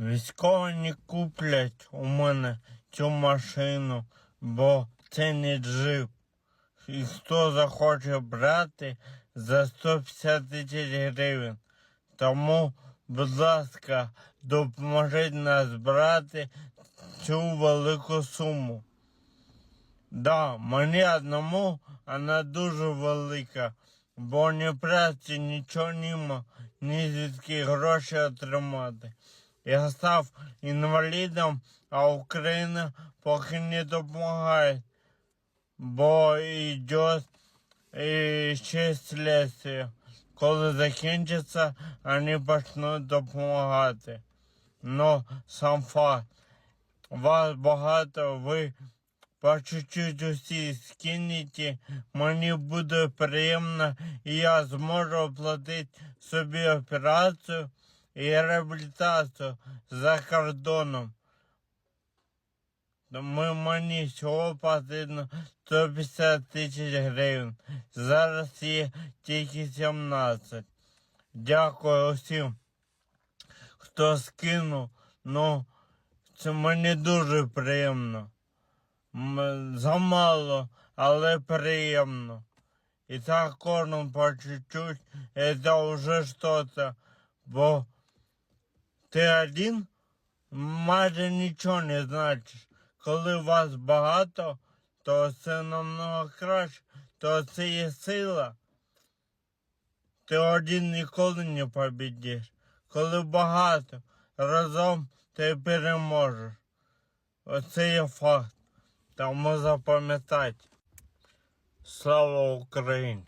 Військові куплять у мене цю машину, бо це не джип. І хто захоче брати за 150 тисяч гривень. Тому, будь ласка, допоможіть нас брати цю велику суму. Да, мені одному вона дуже велика, бо ні праці, нічого нема, ні звідки гроші отримати. Я став інвалідом, а Україна поки не допомагає, бо йде і ще слідство. Коли закінчиться, вони почнуть допомагати. Но сам факт, вас багато, ви по чуть-чуть усі скинете, мені буде приємно, і я зможу оплатити собі операцію і реабілітацію за кордоном. Ми мені всього потрібно 150 тисяч гривень. Зараз є тільки 17. Дякую всім, хто скинув. Ну, це мені дуже приємно. Замало, але приємно. І так кожен по чуть-чуть, це вже щось. Бо ти один майже нічого не значиш. Коли вас багато, то це намного краще, то це є сила. Ти один ніколи не побідеш. Коли багато, разом ти переможеш. Оце є факт. Тому запам'ятайте. Слава Україні!